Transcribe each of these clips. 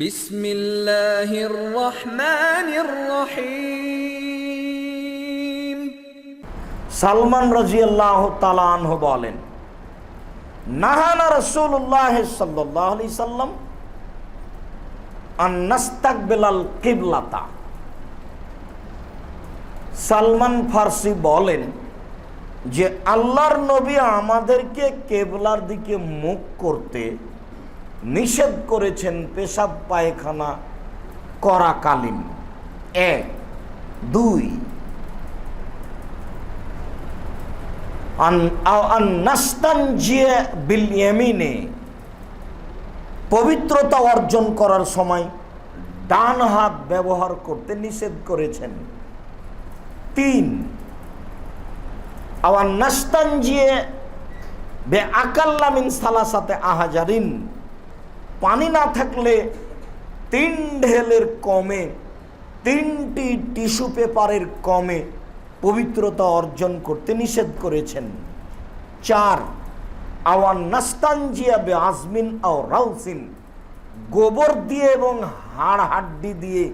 বিসমিল্লাহির রহমানির রহিম। সালমান রাজিয়াল্লাহ তালানহ বলেন, নাহানা রসুল্লাহ সাল্লাহ আলি সাল্লাম বেলাল কিবলাতা। সালমান ফার্সি বলেন যে, আল্লাহর নবী আমাদেরকে কেবলার দিকে মুখ করতে নিষেধ করেছেন পেশাব পায়খানা করাকালীন। এক। দুই। আন- আ- আন নাস্তানজিয়া বিল ইয়ামিনে। পবিত্রতা অর্জন করার সময় ডান হাত ব্যবহার করতে নিষেধ করেছেন। তিন। আওয়ার নাস্তানজিয়ে বে আকাল্লামিন সালাসাতে আহাজারিন। পানি না থাকলে তিন ঢেলের কমে, তিনটি টিস্যু পেপারের কমে পবিত্রতা অর্জন করতে নিষেধ করেছেন। চার, আওয়ান নাস্তানজিয়া বে আজমিন আও রাউসিন, গোবর দিয়ে এবং হাড় হাড্ডি দিয়ে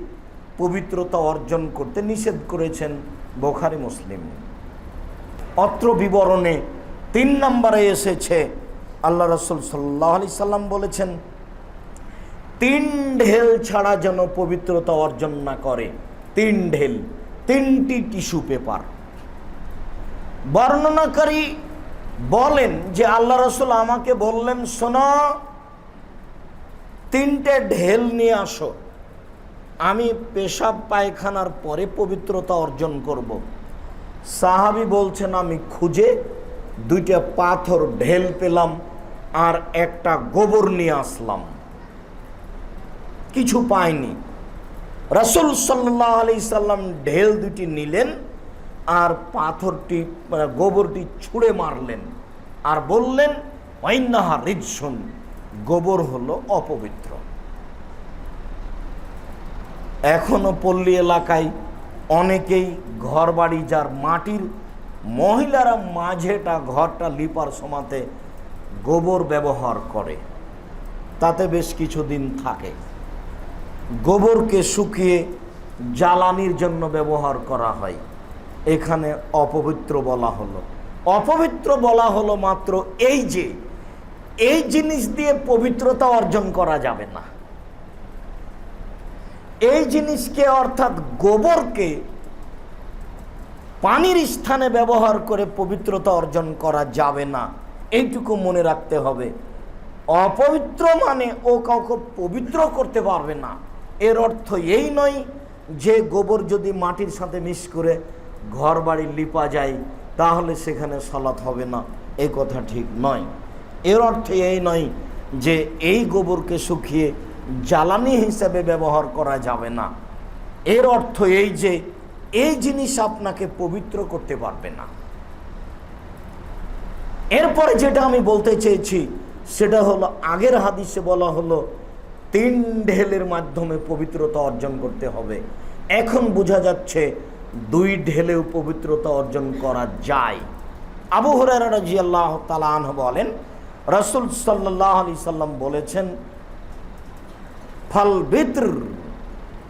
পবিত্রতা অর্জন করতে নিষেধ করেছেন বোখারি মুসলিম। অত্র বিবরণে তিন নম্বরে এসেছে, আল্লাহ রসুল সাল্লাহ আলি সাল্লাম বলেছেন তিন ঢেল ছাড়া যেন পবিত্রতা অর্জন না করে। তিন ঢেল, তিনটি টিস্যু পেপার। বর্ণনাকারী বলেন যে আল্লাহ রসুল আমাকে বললেন, শোনো, তিনটে ঢেল নিয়ে আসো। আমি পেশাব পায়খানার পরে পবিত্রতা অর্জন করব। সাহাবি বলছেন, আমি খুঁজে দুইটা পাথর ঢেল পেলাম আর একটা গোবর নিয়ে আসলাম। কিছু পায়নি। রসুল সাল্লাহ আলি সাল্লাম ঢেল দুটি নিলেন আর পাথরটি মানে গোবরটি ছুঁড়ে মারলেন আর বললেন ঐন্নাহা রিজসুন, গোবর হলো অপবিত্র। এখনও পল্লী এলাকায় অনেকেই ঘর বাড়ি যার মাটির, মহিলারা মাঝেটা ঘরটা লিপার সমাতে গোবর ব্যবহার করে। তাতে বেশ কিছুদিন থাকে। গোবরকে শুকিয়ে জ্বালানির জন্য ব্যবহার করা হয়। এখানে অপবিত্র বলা হলো। অপবিত্র বলা হলো মাত্র এই যে, এই জিনিস দিয়ে পবিত্রতা অর্জন করা যাবে না। এই জিনিসকে অর্থাৎ গোবরকে পানির স্থানে ব্যবহার করে পবিত্রতা অর্জন করা যাবে না। এইটুকু মনে রাখতে হবে। অপবিত্র মানে ও কাউকে পবিত্র করতে পারবে না। এর অর্থ এই নয় যে গোবর যদি মাটির সাথে মিশ করে ঘর বাড়ি লিপা যায়, তাহলে সেখানে সলাৎ হবে না। এই কথা ঠিক নয়। এর অর্থ এই নয় যে এই গোবরকে শুকিয়ে জ্বালানি হিসাবে ব্যবহার করা যাবে না। এর অর্থ এই যে এই জিনিস আপনাকে পবিত্র করতে পারবে না। এরপরে যেটা আমি বলতে চেয়েছি, সেটা হলো আগের হাদিসে বলা হলো তিন ঢেলের মাধ্যমে পবিত্রতা অর্জন করতে হবে। এখন বোঝা যাচ্ছে দুই ঢেলেও পবিত্রতা অর্জন করা যায়। আবু হরারা রাজি আল্লাহ বলেন, রসুল সাল্লাহ আলি সাল্লাম বলেছেন, ফল বিত্র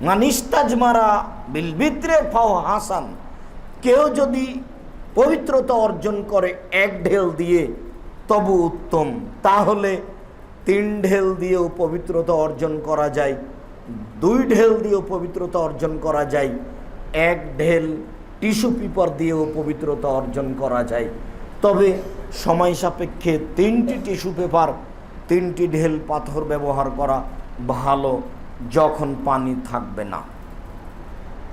মানিস্তাজমারা বিল বিত্রে ফাও হাসান। কেউ যদি পবিত্রতা অর্জন করে এক ঢেল দিয়ে, তবু উত্তম। তাহলে তিন ঢেল দিয়েও পবিত্রতা অর্জন করা যায়, দুই ঢেল দিয়েও পবিত্রতা অর্জন করা যায়, এক ঢেল টিস্যু পেপার দিয়েও পবিত্রতা অর্জন করা যায়। তবে সময় সাপেক্ষে তিনটি টিস্যু পেপার, তিনটি ঢেল পাথর ব্যবহার করা ভালো যখন পানি থাকবে না।